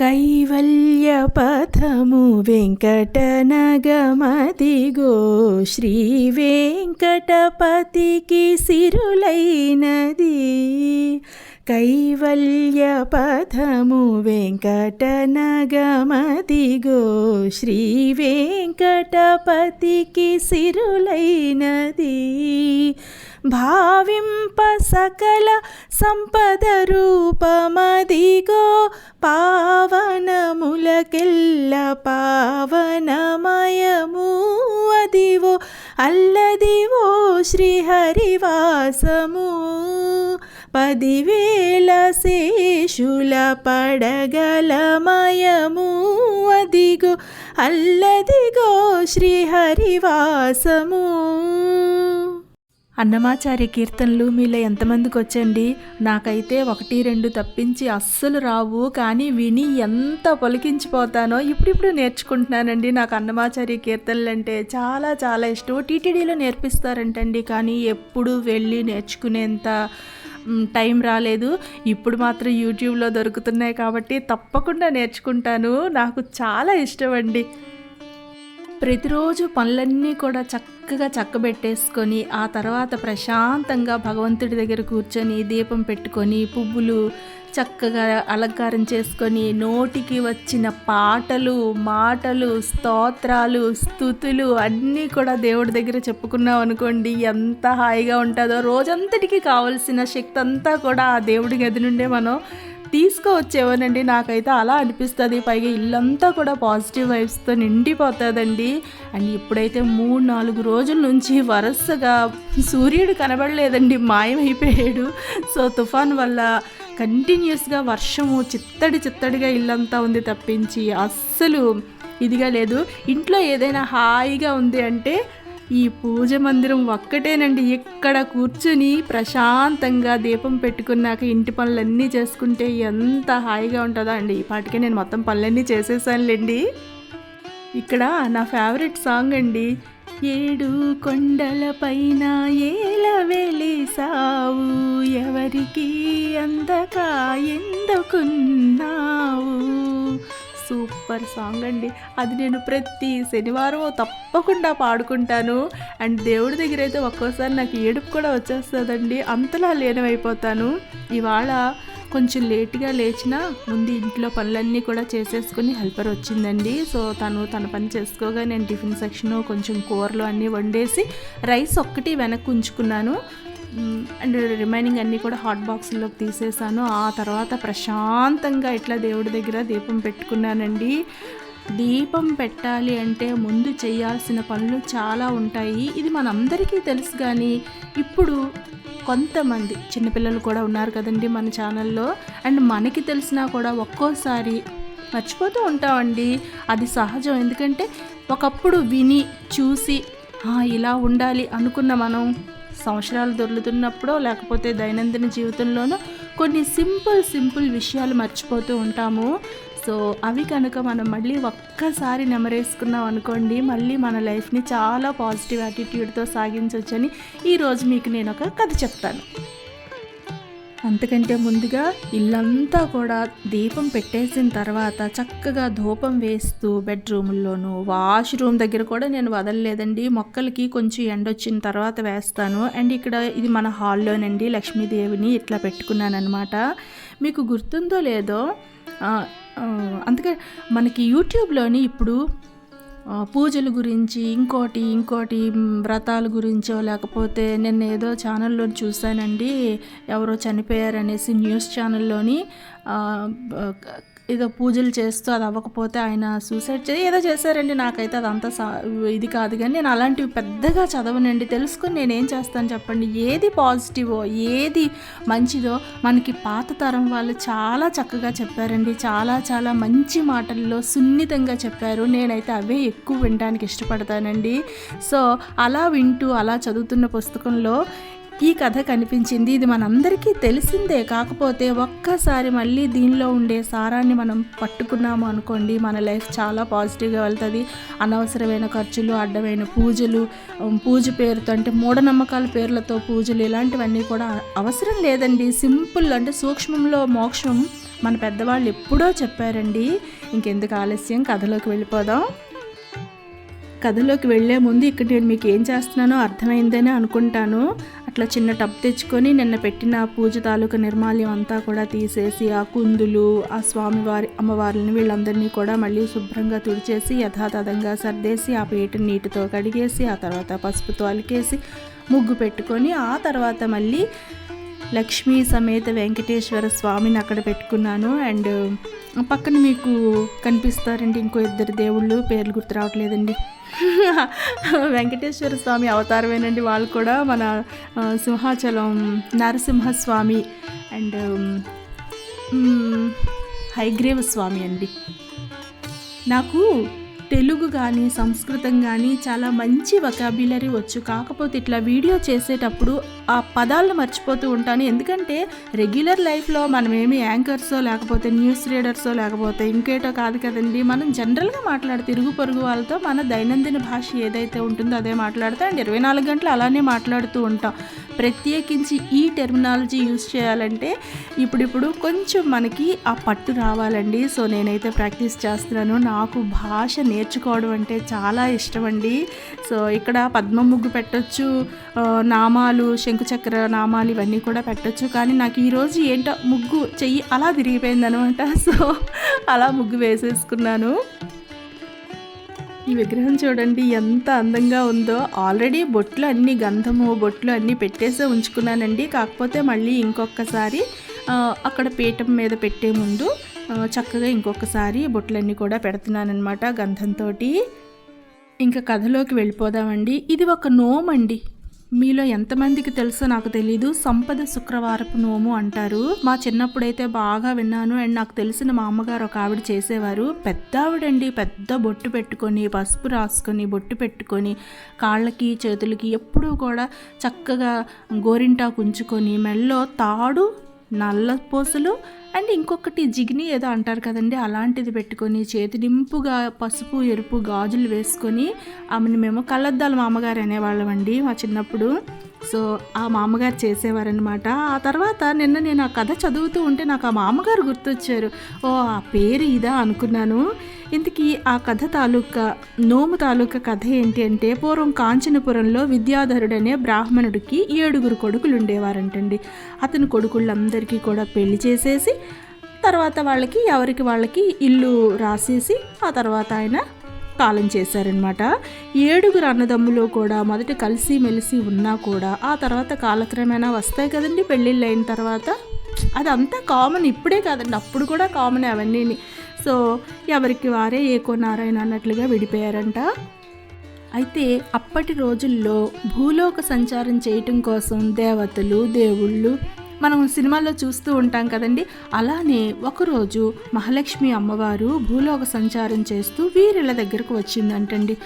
కైవల్యపథము వెంకటనగమదిగో శ్రీ వెంకటపతికి సిరులైనది. కైవల్యపథము వెంకటనగమదిగో శ్రీ వెంకటపతికి సిరులైనది. భావింప సకల సంపద రూపమదిగో పావనములకెల్ల పావనమయము అదివో అల్లదివో శ్రీహరివాసము. పదివేల శేషుల పడగలమయము అదిగో అల్లదిగో శ్రీహరివాసము. అన్నమాచార్య కీర్తనలు మీలో ఎంతమందికి వచ్చండి? నాకైతే ఒకటి రెండు తప్పించి అస్సలు రావు. కానీ విని ఎంత పొలికించిపోతానో ఇప్పుడిప్పుడు నేర్చుకుంటున్నానండి. నాకు అన్నమాచార్య కీర్తనలు అంటే చాలా చాలా ఇష్టం. టీటీడీలో నేర్పిస్తారంటండి. కానీ ఎప్పుడు వెళ్ళి నేర్చుకునేంత టైం రాలేదు. ఇప్పుడు మాత్రం యూట్యూబ్లో దొరుకుతున్నాయి కాబట్టి తప్పకుండా నేర్చుకుంటాను. నాకు చాలా ఇష్టం అండి ప్రతిరోజు పనులన్నీ కూడా చక్కగా చక్కబెట్టేసుకొని ఆ తర్వాత ప్రశాంతంగా భగవంతుడి దగ్గర కూర్చొని దీపం పెట్టుకొని పువ్వులు చక్కగా అలంకారం చేసుకొని నోటికి వచ్చిన పాటలు మాటలు స్తోత్రాలు స్థుతులు అన్నీ కూడా దేవుడి దగ్గర చెప్పుకున్నాం అనుకోండి ఎంత హాయిగా ఉంటుందో. రోజంతటికి కావలసిన శక్తి అంతా కూడా ఆ దేవుడి గది నుండే మనం తీసుకువచ్చేవనండి. నాకైతే అలా అనిపిస్తుంది. పైగా ఇల్లంతా కూడా పాజిటివ్ వైబ్స్తో నిండిపోతుందండి. అండ్ ఇప్పుడైతే మూడు నాలుగు రోజుల నుంచి వరుసగా సూర్యుడు కనబడలేదండి. మాయమైపోయాడు. సో తుఫాన్ వల్ల కంటిన్యూస్గా వర్షము చిత్తడి చిత్తడిగా ఇల్లంతా ఉంది తప్పించి అస్సలు ఇదిగా లేదు. ఇంట్లో ఏదైనా హాయిగా ఉంది అంటే ఈ పూజ మందిరం ఒక్కటేనండి. ఇక్కడ కూర్చుని ప్రశాంతంగా దీపం పెట్టుకున్నాక ఇంటి పనులన్నీ చేసుకుంటే ఎంత హాయిగా ఉంటుందో అండి. ఈ పాటికే నేను మొత్తం పనులన్నీ చేసేసానులేండి. ఇక్కడ నా ఫేవరెట్ సాంగ్ అండి. ఏడు కొండల పైన ఏల వెలిసావు ఎవరికి అందక ఎందుకున్నావు? సూపర్ సాంగ్ అండి. అది నేను ప్రతి శనివారం తప్పకుండా పాడుకుంటాను. అండ్ దేవుడి దగ్గర అయితే ఒక్కోసారి నాకు ఏడుపు కూడా వచ్చేస్తుందండి. అంతలా లీనమైపోతాను. ఇవాళ కొంచెం లేట్గా లేచిన ముందు ఇంట్లో పనులన్నీ కూడా చేసేసుకుని హెల్పర్ వచ్చిందండి. సో తను తన పని చేసుకోగా నేను టిఫిన్ సెక్షన్ కొంచెం కూరలు అన్నీ వండేసి రైస్ ఒక్కటి వెనక్కి ఉంచుకున్నాను. అండ్ రిమైనింగ్ అన్నీ కూడా హాట్ బాక్స్లోకి తీసేసాను. ఆ తర్వాత ప్రశాంతంగా ఇట్లా దేవుడి దగ్గర దీపం పెట్టుకున్నానండి. దీపం పెట్టాలి అంటే ముందు చేయాల్సిన పనులు చాలా ఉంటాయి. ఇది మనందరికీ తెలుసు కానీ ఇప్పుడు కొంతమంది చిన్నపిల్లలు కూడా ఉన్నారు కదండి మన ఛానల్లో. అండ్ మనకి తెలిసినా కూడా ఒక్కోసారి మర్చిపోతూ ఉంటామండి. అది సహజం. ఎందుకంటే ఒకప్పుడు విని చూసి ఇలా ఉండాలి అనుకున్న మనం సంవత్సరాలు దొర్లుతున్నప్పుడో లేకపోతే దైనందిన జీవితంలోనో కొన్ని సింపుల్ సింపుల్ విషయాలు మర్చిపోతూ ఉంటాము. సో అవి కనుక మనం మళ్ళీ ఒక్కసారి నెమరేసుకున్నాం అనుకోండి మళ్ళీ మన లైఫ్ని చాలా పాజిటివ్ యాటిట్యూడ్తో సాగించవచ్చని ఈరోజు మీకు నేను ఒక కథ చెప్తాను. అంతకంటే ముందుగా ఇల్లంతా కూడా దీపం పెట్టేసిన తర్వాత చక్కగా ధూపం వేస్తూ బెడ్రూముల్లోనూ వాష్రూమ్ దగ్గర కూడా నేను వదలలేదండి. మొక్కలకి కొంచెం ఎండ వచ్చిన తర్వాత వేస్తాను. అండ్ ఇక్కడ ఇది మన హాల్లోనండి లక్ష్మీదేవిని ఇట్లా పెట్టుకున్నాను అనమాట మీకు గుర్తుందో లేదో అందుకే మనకి యూట్యూబ్లోని ఇప్పుడు పూజల గురించి ఇంకోటి ఇంకోటి వ్రతాల గురించో లేకపోతే నిన్న ఏదో ఛానల్లో చూశానండి ఎవరో చనిపోయారనేసి న్యూస్ ఛానల్లోని ఏదో పూజలు చేస్తూ అది అవ్వకపోతే ఆయన సూసైడ్ చేసి ఏదో చేశారండి నాకైతే అదంతా సా ఇది కాదు కానీ నేను అలాంటివి పెద్దగా చదవనండి. తెలుసుకొని నేనేం చేస్తాను చెప్పండి. ఏది పాజిటివో ఏది మంచిదో మనకి పాత తరం వాళ్ళు చాలా చక్కగా చెప్పారండి. చాలా చాలా మంచి మాటల్లో సున్నితంగా చెప్పారు. నేనైతే అవే ఎక్కువ వినడానికి ఇష్టపడతానండి. సో అలా వింటూ అలా చదువుతున్న పుస్తకంలో ఈ కథ కనిపించింది. ఇది మనందరికీ తెలిసిందే. కాకపోతే ఒక్కసారి మళ్ళీ దీనిలో ఉండే సారాన్ని మనం పట్టుకున్నాము అనుకోండి మన లైఫ్ చాలా పాజిటివ్గా వెళ్తుంది. అనవసరమైన ఖర్చులు అడ్డమైన పూజలు పూజ పేరుతో అంటే మూఢనమ్మకాల పేర్లతో పూజలు ఇలాంటివన్నీ కూడా అవసరం లేదండి. సింపుల్ అంటే సూక్ష్మంలో మోక్షం మన పెద్దవాళ్ళు ఎప్పుడో చెప్పారండి. ఇంకెందుకు ఆలస్యం? కథలోకి వెళ్ళిపోదాం. కథలోకి వెళ్ళే ముందు ఇక్కడ నేను మీకు ఏం చేస్తున్నానో అర్థమైందని అనుకుంటాను. అట్లా చిన్న టబ్ తెచ్చుకొని నిన్న పెట్టిన పూజ తాలూకా నిర్మాల్యం అంతా కూడా తీసేసి ఆ కుందులు ఆ స్వామివారి అమ్మవారిని వీళ్ళందరినీ కూడా మళ్ళీ శుభ్రంగా తుడిచేసి యథాతథంగా సర్దేసి ఆ పీటను నీటితో కడిగేసి ఆ తర్వాత పసుపుతో అలికేసి ముగ్గు పెట్టుకొని ఆ తర్వాత మళ్ళీ లక్ష్మీ సమేత వెంకటేశ్వర స్వామిని అక్కడ పెట్టుకున్నాను. అండ్ పక్కన మీకు కనిపిస్తారండి ఇంకో ఇద్దరు దేవుళ్ళు పేర్లు గుర్తు రావట్లేదండి. వెంకటేశ్వర స్వామి అవతారమేనండి. వాళ్ళు కూడా మన సింహాచలం నరసింహస్వామి అండ్ హైగ్రీవ స్వామి అండి. నాకు తెలుగు కానీ సంస్కృతం కానీ చాలా మంచి వకాబులరీ వచ్చు. కాకపోతే ఇట్లా వీడియో చేసేటప్పుడు ఆ పదాలను మర్చిపోతూ ఉంటాను. ఎందుకంటే రెగ్యులర్ లైఫ్లో మనం ఏమి యాంకర్సో లేకపోతే న్యూస్ రీడర్సో లేకపోతే ఇంకేటో కాదు కదండి. మనం జనరల్గా మాట్లాడితే ఇరుగు పొరుగు వాళ్ళతో మన దైనందిన భాష ఏదైతే ఉంటుందో అదే మాట్లాడతాం అండ్ ఇరవై నాలుగు గంటలు అలానే మాట్లాడుతూ ఉంటాం. ప్రత్యేకించి ఈ టెర్మినాలజీ యూజ్ చేయాలంటే ఇప్పుడిప్పుడు కొంచెం మనకి ఆ పట్టు రావాలండి. సో నేనైతే ప్రాక్టీస్ చేస్తున్నాను. నాకు భాష నేర్చుకోవడం అంటే చాలా ఇష్టం అండి సో ఇక్కడ పద్మ ముగ్గు పెట్టొచ్చు నామాలు శంకుచక్ర నామాలు ఇవన్నీ కూడా పెట్టొచ్చు. కానీ నాకు ఈరోజు ఏంటో ముగ్గు చెయ్యి అలా తిరిగిపోయింది అనమాట సో అలా ముగ్గు వేసేసుకున్నాను. ఈ విగ్రహం చూడండి ఎంత అందంగా ఉందో. ఆల్రెడీ బొట్లు అన్ని గంధము బొట్లు అన్నీ పెట్టేసే ఉంచుకున్నానండి. కాకపోతే మళ్ళీ ఇంకొకసారి అక్కడ పీఠం మీద పెట్టే ముందు చక్కగా ఇంకొకసారి బొట్లన్నీ కూడా పెడుతున్నానమాట గంధంతో ఇంకా కథలోకి వెళ్ళిపోదామండి. ఇది ఒక నోమ్ అండి మీలో ఎంతమందికి తెలుసో నాకు తెలీదు. సంపద శుక్రవారపు నోము అంటారు. మా చిన్నప్పుడైతే బాగా విన్నాను. అండ్ నాకు తెలిసిన మా అమ్మగారు ఒక ఆవిడ చేసేవారు. పెద్ద ఆవిడండి పెద్ద బొట్టు పెట్టుకొని పసుపు రాసుకొని బొట్టు పెట్టుకొని కాళ్ళకి చేతులకి ఎప్పుడూ కూడా చక్కగా గోరింటాకు ఉంచుకొని మెల్లో తాడు నల్ల పూసలు అండ్ ఇంకొకటి జిగిని ఏదో అంటారు కదండి అలాంటిది పెట్టుకొని చేతి నింపుగా పసుపు ఎరుపు గాజులు వేసుకొని ఆమెను మేము కళ్ళద్దాలు మామగారు అనేవాళ్ళమండి మా చిన్నప్పుడు. సో ఆ మామగారు చేసేవారనమాట ఆ తర్వాత నిన్న నేను ఆ కథ చదువుతూ ఉంటే నాకు ఆ మామగారు గుర్తొచ్చారు. ఓ ఆ పేరు ఇదా అనుకున్నాను. ఇంతకీ ఆ కథ తాలూకా నోము తాలూకా కథ ఏంటి అంటే పూర్వం కాంచనపురంలో విద్యాధరుడనే బ్రాహ్మణుడికి ఏడుగురు కొడుకులు ఉండేవారంటండి అతని కొడుకులందరికీ కూడా పెళ్ళి చేసేసి తర్వాత వాళ్ళకి ఎవరికి వాళ్ళకి ఇల్లు రాసేసి ఆ తర్వాత ఆయన కాలం చేశారనమాట ఏడుగురు అన్నదమ్ములు కూడా మొదట కలిసి మెలిసి ఉన్నా కూడా ఆ తర్వాత కాలక్రమేణా వస్తాయి కదండి పెళ్ళిళ్ళు అయిన తర్వాత. అదంతా కామన్ ఇప్పుడే కాదండి అప్పుడు కూడా కామన్ అవన్నీ సో ఎవరికి వారే ఏకో నారాయణ అన్నట్లుగా విడిపోయారంట. అయితే అప్పటి రోజుల్లో భూలోక సంచారం చేయటం కోసం దేవతలు దేవుళ్ళు మనం సినిమాల్లో చూస్తూ ఉంటాం కదండి. అలానే ఒకరోజు మహాలక్ష్మి అమ్మవారు భూలోక సంచారం చేస్తూ వీరిళ్ళ దగ్గరకు వచ్చిందంటండి.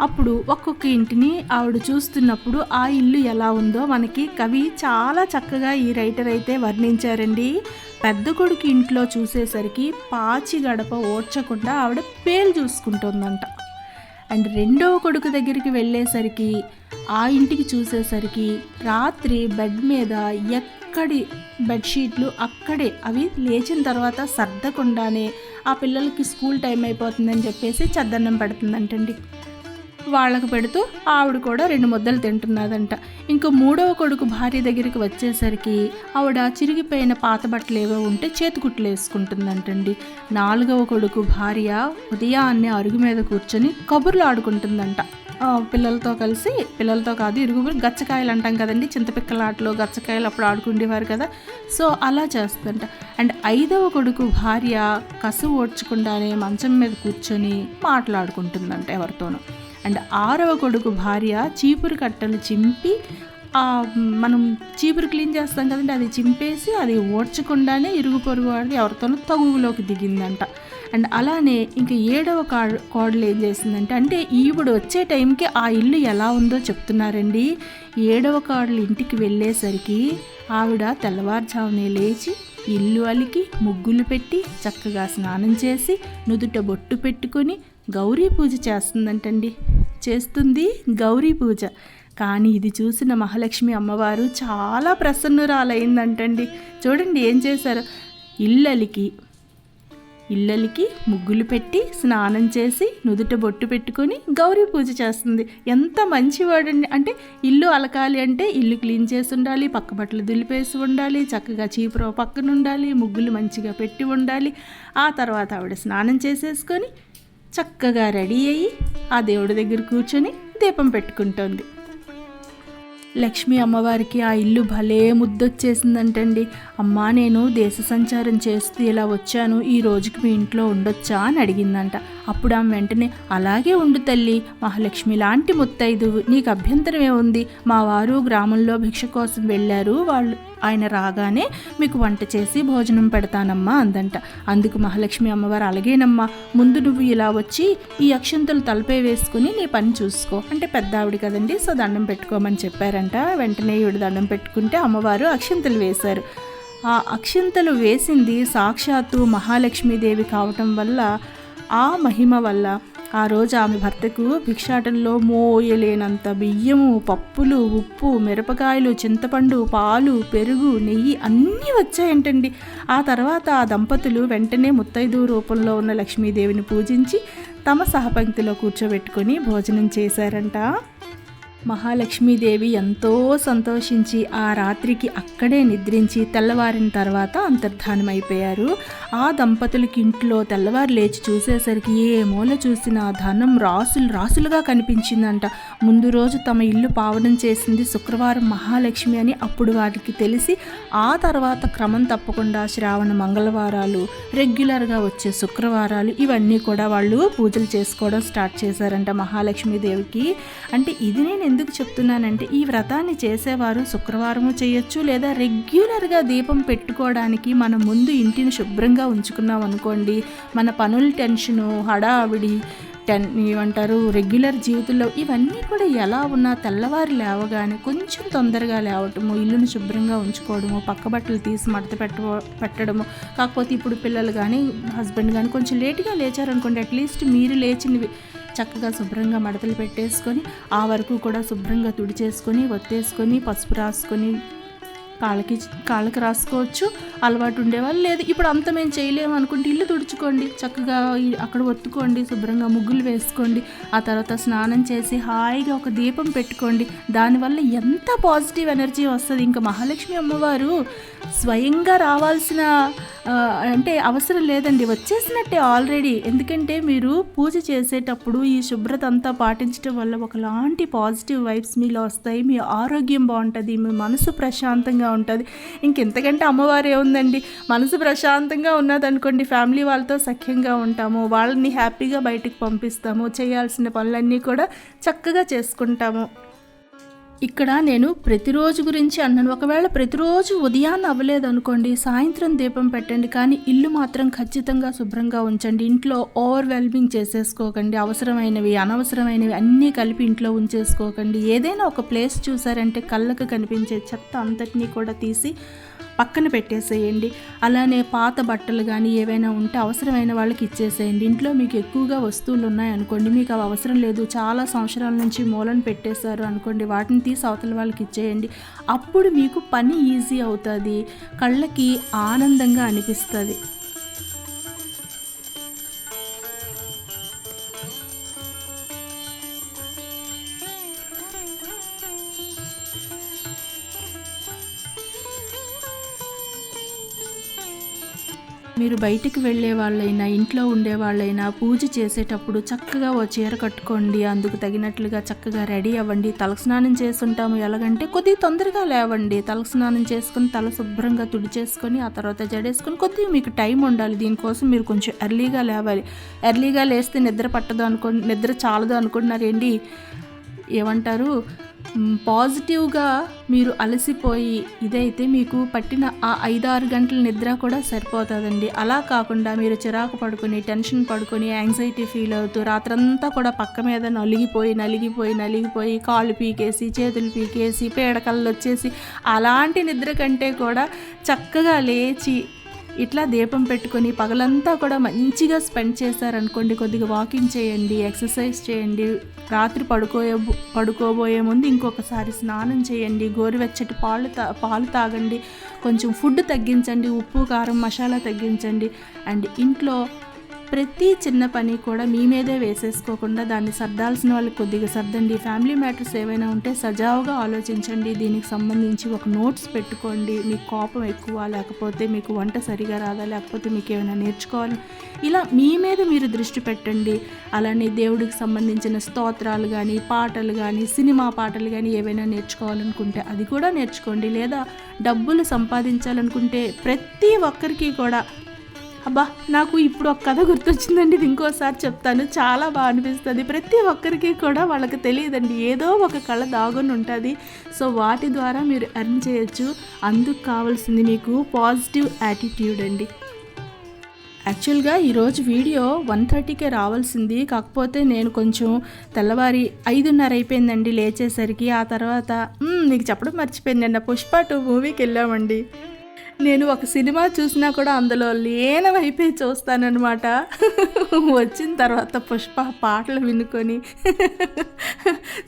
అప్పుడు ఒక్కొక్క ఇంటిని ఆవిడ చూస్తున్నప్పుడు ఆ ఇల్లు ఎలా ఉందో మనకి కవి చాలా చక్కగా ఈ రైటర్ అయితే వర్ణించారండి. పెద్ద కొడుకు ఇంట్లో చూసేసరికి పాచి గడప ఓడ్చకుండా ఆవిడ పేలు చూసుకుంటుందంట. అండ్ రెండవ కొడుకు దగ్గరికి వెళ్ళేసరికి ఆ ఇంటికి చూసేసరికి రాత్రి బెడ్ మీద ఎక్కడి బెడ్షీట్లు అక్కడే అవి లేచిన తర్వాత సర్దకుండానే ఆ పిల్లలకి స్కూల్ టైం అయిపోతుందని చెప్పేసి చద్దన్నం పెడుతుందంటండి. వాళ్ళకు పెడుతూ ఆవిడ కూడా రెండు ముద్దలు తింటున్నదంట. ఇంకో మూడవ కొడుకు భార్య దగ్గరికి వచ్చేసరికి ఆవిడ చిరిగిపోయిన పాత బట్టలు ఏవో ఉంటే చేతికుట్లు వేసుకుంటుందంటండి. నాలుగవ కొడుకు భార్య ఉదయాన్నే అరుగు మీద కూర్చొని కబుర్లు ఆడుకుంటుందంట. పిల్లలతో కలిసి పిల్లలతో కాదు ఇరుగు గచ్చకాయలు అంటాం కదండి చింతపిక్కలాటలు గచ్చకాయలు అప్పుడు ఆడుకుండేవారు కదా. సో అలా చేస్తుందంట. అండ్ ఐదవ కొడుకు భార్య కసు ఓడ్చకుండానే మంచం మీద కూర్చొని మాట్లాడుకుంటుందంట ఎవరితోనూ. అండ్ ఆరవ కొడుకు భార్య చీపురు కట్టలు చింపి మనం చీపురు క్లీన్ చేస్తాం కదండి అది చింపేసి అది ఓడ్చకుండానే ఇరుగు పొరుగు వాడి ఎవరితోనో తగువులోకి దిగిందంట. అండ్ అలానే ఇంకా ఏడవ కా కోడలు ఏం చేసిందంటే అంటే ఈవిడ వచ్చే టైంకి ఆ ఇల్లు ఎలా ఉందో చెప్తున్నారండి. ఏడవ కాడలు ఇంటికి వెళ్ళేసరికి ఆవిడ తెల్లవారుజామునే లేచి ఇల్లు అలికి ముగ్గులు పెట్టి చక్కగా స్నానం చేసి నుదుట బొట్టు పెట్టుకొని గౌరీ పూజ చేస్తుందంటండి. చేస్తుంది గౌరీ పూజ. కానీ ఇది చూసిన మహాలక్ష్మి అమ్మవారు చాలా ప్రసన్నురాలైందంటండి. చూడండి ఏం చేశారు? ఇళ్ళలికి ఇళ్ళలికి ముగ్గులు పెట్టి స్నానం చేసి నుదుట బొట్టు పెట్టుకొని గౌరీ పూజ చేస్తుంది. ఎంత మంచివాడండి. అంటే ఇల్లు అలకాలి అంటే ఇల్లు క్లీన్ చేసి ఉండాలి పక్క బట్టలు దులిపేసి ఉండాలి చక్కగా చీపుర పక్కన ఉండాలి ముగ్గులు మంచిగా పెట్టి ఉండాలి. ఆ తర్వాత ఆవిడ స్నానం చేసేసుకొని చక్కగా రెడీ అయ్యి ఆ దేవుడి దగ్గర కూర్చొని దీపం పెట్టుకుంటోంది. లక్ష్మీ అమ్మవారికి ఆ ఇల్లు భలే ముద్దొచ్చేసిందంటండి. అమ్మా నేను దేశ సంచారం చేస్తూ ఇలా వచ్చాను ఈ రోజుకి మీ ఇంట్లో ఉండొచ్చా అని అడిగిందంట. అప్పుడు ఆమె వెంటనే అలాగే ఉండు తల్లి మహాలక్ష్మి లాంటి ముత్తైదు నీకు అభ్యంతరం ఏముంది మా వారు గ్రామంలో భిక్ష కోసం వెళ్ళారు వాళ్ళు. ఆయన రాగానే మీకు వంట చేసి భోజనం పెడతానమ్మా అందంట. అందుకు మహాలక్ష్మి అమ్మవారు అలాగేనమ్మా ముందు నువ్వు ఇలా వచ్చి ఈ అక్షంతలు తలపై వేసుకుని నీ పని చూసుకో. అంటే పెద్ద ఆవిడ కదండి సో దండం పెట్టుకోమని చెప్పారంట. వెంటనే ఈవిడ దండం పెట్టుకుంటే అమ్మవారు అక్షంతలు వేశారు. ఆ అక్షంతలు వేసింది సాక్షాత్తు మహాలక్ష్మీదేవి కావటం వల్ల ఆ మహిమ వల్ల ఆ రోజు ఆమె భర్తకు భిక్షాటంలో మోయలేనంత బియ్యము పప్పులు ఉప్పు మిరపకాయలు చింతపండు పాలు పెరుగు నెయ్యి అన్నీ వచ్చాయంటండి. ఆ తర్వాత ఆ దంపతులు వెంటనే ముత్తైదు రూపంలో ఉన్న లక్ష్మీదేవిని పూజించి తమ సహపంక్తిలో కూర్చోబెట్టుకొని భోజనం చేశారంట. మహాలక్ష్మీదేవి ఎంతో సంతోషించి ఆ రాత్రికి అక్కడే నిద్రించి తెల్లవారిన తర్వాత అంతర్ధానమైపోయారు. ఆ దంపతులకి ఇంట్లో తెల్లవారు లేచి చూసేసరికి ఏ మూల చూసినా ధనం రాసులు రాసులుగా కనిపించిందంట. ముందు రోజు తమ ఇల్లు పావనం చేసింది శుక్రవారం మహాలక్ష్మి అని అప్పుడు వారికి తెలిసి ఆ తర్వాత క్రమం తప్పకుండా శ్రావణ మంగళవారాలు రెగ్యులర్గా వచ్చే శుక్రవారాలు ఇవన్నీ కూడా వాళ్ళు పూజలు చేసుకోవడం స్టార్ట్ చేశారంట మహాలక్ష్మీదేవికి. అంటే ఇది నేను ఎందుకు చెప్తున్నానంటే ఈ వ్రతాన్ని చేసేవారు శుక్రవారము చేయొచ్చు లేదా రెగ్యులర్గా దీపం పెట్టుకోవడానికి మనం ముందు ఇంటిని శుభ్రంగా ఉంచుకున్నాం అనుకోండి మన పనుల టెన్షను హడావిడి టెన్ ఏమంటారు రెగ్యులర్ జీవితంలో ఇవన్నీ కూడా ఎలా ఉన్నా తెల్లవారు లేవగానే కొంచెం తొందరగా లేవటము ఇల్లును శుభ్రంగా ఉంచుకోవడము పక్క బట్టలు తీసి మడత పెట్ట పెట్టడము కాకపోతే ఇప్పుడు పిల్లలు కానీ హస్బెండ్ కానీ కొంచెం లేటుగా లేచారనుకోండి అట్లీస్ట్ మీరు లేచినవి చక్కగా శుభ్రంగా మడతలు పెట్టేసుకొని ఆ వరకు కూడా శుభ్రంగా తుడిచేసుకొని ఒత్తేసుకొని పసుపు రాసుకొని కాళ్ళకి కాళ్ళకి రాసుకోవచ్చు. అలవాటు ఉండేవాళ్ళు లేదు. ఇప్పుడు అంత మేము చేయలేము అనుకుంటే ఇల్లు తుడుచుకోండి. చక్కగా అక్కడ ఒత్తుకోండి శుభ్రంగా ముగ్గులు వేసుకోండి. ఆ తర్వాత స్నానం చేసి హాయిగా ఒక దీపం పెట్టుకోండి. దానివల్ల ఎంత పాజిటివ్ ఎనర్జీ వస్తుంది. ఇంకా మహాలక్ష్మి అమ్మవారు స్వయంగా రావాల్సిన అంటే అవసరం లేదండి. వచ్చేసినట్టే ఆల్రెడీ ఎందుకంటే మీరు పూజ చేసేటప్పుడు ఈ శుభ్రత అంతా పాటించడం వల్ల ఒకలాంటి పాజిటివ్ వైబ్స్ మీలో వస్తాయి. మీ ఆరోగ్యం బాగుంటుంది. మీ మనసు ప్రశాంతంగా ఉంటుంది. ఇంకెంతకంటే అమ్మవారు ఏముందండి మనసు ప్రశాంతంగా ఉన్నదనుకోండి ఫ్యామిలీ వాళ్ళతో సఖ్యంగా ఉంటాము. వాళ్ళని హ్యాపీగా బయటకు పంపిస్తాము. చేయాల్సిన పనులన్నీ కూడా చక్కగా చేసుకుంటాము. ఇక్కడ నేను ప్రతిరోజు గురించి అన్నాను. ఒకవేళ ప్రతిరోజు ఉదయాన్నే అవ్వలేదు అనుకోండి సాయంత్రం దీపం పెట్టండి కానీ ఇల్లు మాత్రం ఖచ్చితంగా శుభ్రంగా ఉంచండి. ఇంట్లో ఓవర్వెల్మింగ్ చేసేసుకోకండి. అవసరమైనవి అనవసరమైనవి అన్నీ కలిపి ఇంట్లో ఉంచేసుకోకండి. ఏదైనా ఒక ప్లేస్ చూసారంటే కళ్ళకు కనిపించే చెత్త అంతటినీ కూడా తీసి పక్కన పెట్టేసేయండి. అలానే పాత బట్టలు కానీ ఏవైనా ఉంటే అవసరమైన వాళ్ళకి ఇచ్చేసేయండి. ఇంట్లో మీకు ఎక్కువగా వస్తువులు ఉన్నాయనుకోండి మీకు అవి అవసరం లేదు. చాలా సంవత్సరాల నుంచి మూలను పెట్టేశారు అనుకోండి వాటిని తీసి అవతల వాళ్ళకి ఇచ్చేయండి. అప్పుడు మీకు పని ఈజీ అవుతుంది. కళ్ళకి ఆనందంగా అనిపిస్తుంది. మీరు బయటికి వెళ్ళే వాళ్ళైనా ఇంట్లో ఉండే వాళ్ళైనా పూజ చేసేటప్పుడు చక్కగా ఓ చీర కట్టుకోండి అందుకు తగినట్లుగా చక్కగా రెడీ అవ్వండి. తలస్నానం చేస్తుంటాము ఎలాగంటే కొద్దిగా తొందరగా లేవండి. తలస్నానం చేసుకొని తల శుభ్రంగా తుడిచేసుకొని ఆ తర్వాత జడేసుకొని కొద్దిగా మీకు టైం ఉండాలి. దీనికోసం మీరు కొంచెం ఎర్లీగా లేవాలి. ఎర్లీగా లేస్తే నిద్ర పట్టదు అనుకో నిద్ర చాలదు అనుకుంటున్నారండి ఏమంటారు? పాజిటివ్గా మీరు అలసిపోయి ఇదైతే మీకు పట్టిన ఆ ఐదారు గంటల నిద్ర కూడా సరిపోతుందండి. అలా కాకుండా మీరు చిరాకు పడుకొని టెన్షన్ పడుకొని యాంగ్జైటీ ఫీల్ అవుతూ రాత్రంతా కూడా పక్క మీద నలిగిపోయి నలిగిపోయి నలిగిపోయి కాళ్ళు పీకేసి చేతులు పీకేసి పేడకళ్ళు వచ్చేసి అలాంటి నిద్ర కంటే కూడా చక్కగా లేచి ఇట్లా దీపం పెట్టుకొని పగలంతా కూడా మంచిగా స్పెండ్ చేశారనుకోండి కొద్దిగా వాకింగ్ చేయండి ఎక్సర్సైజ్ చేయండి రాత్రి పడుకోయే పడుకోబోయే ముందు ఇంకొకసారి స్నానం చేయండి గోరువెచ్చటి పాలు తా పాలు తాగండి కొంచెం ఫుడ్ తగ్గించండి ఉప్పు కారం మసాలా తగ్గించండి. అండ్ ఇంట్లో ప్రతి చిన్న పని కూడా మీ మీదే వేసేసుకోకుండా దాన్ని సర్దాల్సిన వాళ్ళకి కొద్దిగా సర్దండి. ఫ్యామిలీ మ్యాటర్స్ ఏవైనా ఉంటే సజావుగా ఆలోచించండి. దీనికి సంబంధించి ఒక నోట్స్ పెట్టుకోండి. మీకు కోపం ఎక్కువ లేకపోతే మీకు వంట సరిగా రాదా లేకపోతే మీకు ఏమైనా నేర్చుకోవాలి. ఇలా మీ మీద మీరు దృష్టి పెట్టండి. అలానే దేవుడికి సంబంధించిన స్తోత్రాలు కానీ పాటలు కానీ సినిమా పాటలు కానీ ఏవైనా నేర్చుకోవాలనుకుంటే అది కూడా నేర్చుకోండి. లేదా డబ్బులు సంపాదించాలనుకుంటే ప్రతి ఒక్కరికి కూడా అబ్బా నాకు ఇప్పుడు ఒక కథ గుర్తొచ్చిందండి ఇది ఇంకోసారి చెప్తాను. చాలా బాగా అనిపిస్తుంది. ప్రతి ఒక్కరికి కూడా వాళ్ళకి తెలియదండి ఏదో ఒక కళ దాగుని ఉంటుంది. సో వాటి ద్వారా మీరు ఎర్న్ చేయొచ్చు. అందుకు కావాల్సింది మీకు పాజిటివ్ యాటిట్యూడ్ అండి. యాక్చువల్గా ఈరోజు వీడియో వన్ థర్టీకే రావాల్సింది. కాకపోతే నేను కొంచెం తెల్లవారి ఐదున్నర అయిపోయిందండి లేచేసరికి. ఆ తర్వాత మీకు చెప్పడం మర్చిపోయిందండి పుష్ప టూ మూవీకి వెళ్ళామండి. నేను ఒక సినిమా చూసినా కూడా అందులో లీనమైపోయి చూస్తానన్నమాట. వచ్చిన తర్వాత పుష్ప పాటలు వినుకొని.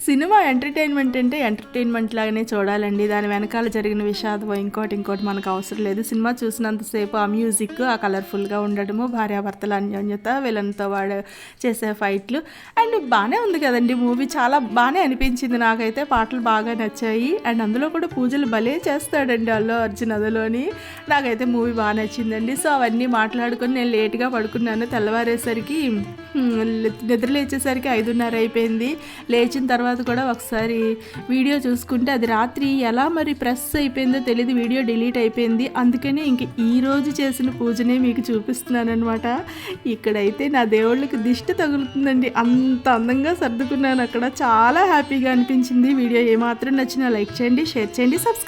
సినిమా ఎంటర్టైన్మెంట్ అంటే ఎంటర్టైన్మెంట్ లాగానే చూడాలండి. దాని వెనకాల జరిగిన విషాదం ఇంకోటి ఇంకోటి మనకు అవసరం లేదు. సినిమా చూసినంతసేపు ఆ మ్యూజిక్ ఆ కలర్ఫుల్గా ఉండడము భార్యాభర్తల అన్యోన్యత విలన్తో వాడు చేసే ఫైట్లు. అండ్ బాగానే ఉంది కదండి మూవీ. చాలా బాగానే అనిపించింది నాకైతే. పాటలు బాగా నచ్చాయి. అండ్ అందులో కూడా పూజలు భలే చేస్తాడండి అల్లు అర్జున్ అదలోని. నాకైతే మూవీ బాగా నచ్చిందండి. సో అవన్నీ మాట్లాడుకొని నేను లేట్గా పడుకున్నాను. తెల్లవారేసరికి నిద్ర లేచేసరికి ఐదున్నర అయిపోయింది. లేచిన తర్వాత కూడా ఒకసారి వీడియో చూసుకుంటే అది రాత్రి ఎలా మరి ప్రెస్ అయిపోయిందో తెలియదు వీడియో డిలీట్ అయిపోయింది. అందుకనే ఇంక ఈ రోజు చేసిన పూజనే మీకు చూపిస్తున్నాను అనమాట ఇక్కడైతే నా దేవుళ్ళకి దిష్టి తగులుతుందండి. అంత అందంగా సర్దుకున్నాను అక్కడ. చాలా హ్యాపీగా అనిపించింది. వీడియో ఏమాత్రం నచ్చినా లైక్ చేయండి షేర్ చేయండి సబ్స్క్రైబ్